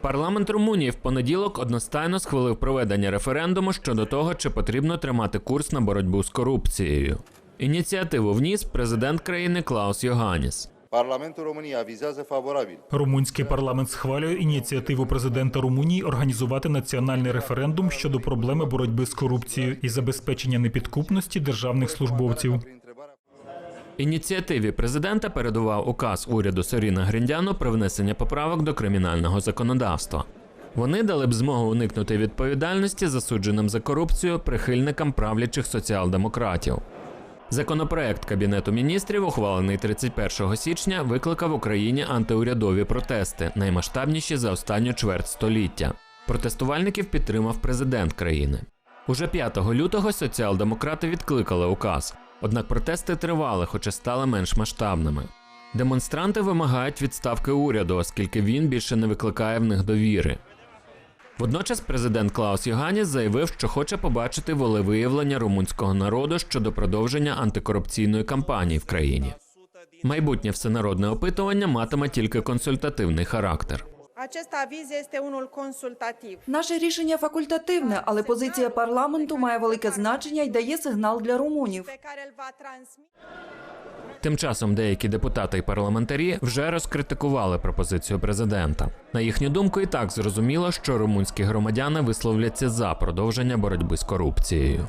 Парламент Румунії в понеділок одностайно схвалив проведення референдуму щодо того, чи потрібно тримати курс на боротьбу з корупцією. Ініціативу вніс президент країни Клаус Йоганіс. României avizează favorabil Румунський парламент схвалює ініціативу президента Румунії організувати національний референдум щодо проблеми боротьби з корупцією і забезпечення непідкупності державних службовців. Ініціативі президента передував указ уряду Соріна Гріндяну про внесення поправок до кримінального законодавства. Вони дали б змогу уникнути відповідальності засудженим за корупцію прихильникам правлячих соціал-демократів. Законопроект Кабінету міністрів, ухвалений 31 січня, викликав в Україні антиурядові протести, наймасштабніші за останню чверть століття. Протестувальників підтримав президент країни. Уже 5 лютого соціал-демократи відкликали указ. Однак протести тривали, хоча стали менш масштабними. Демонстранти вимагають відставки уряду, оскільки він більше не викликає в них довіри. Водночас президент Клаус Йоганіс заявив, що хоче побачити волевиявлення румунського народу щодо продовження антикорупційної кампанії в країні. Майбутнє всенародне опитування матиме тільки консультативний характер. Acest aviz este unul consultativ. Наше рішення факультативне, але позиція парламенту має велике значення і дає сигнал для румунів. pe care îl va transmite Тим часом деякі депутати і парламентарі вже розкритикували пропозицію президента. На їхню думку, і так зрозуміло, що румунські громадяни висловляться за продовження боротьби з корупцією.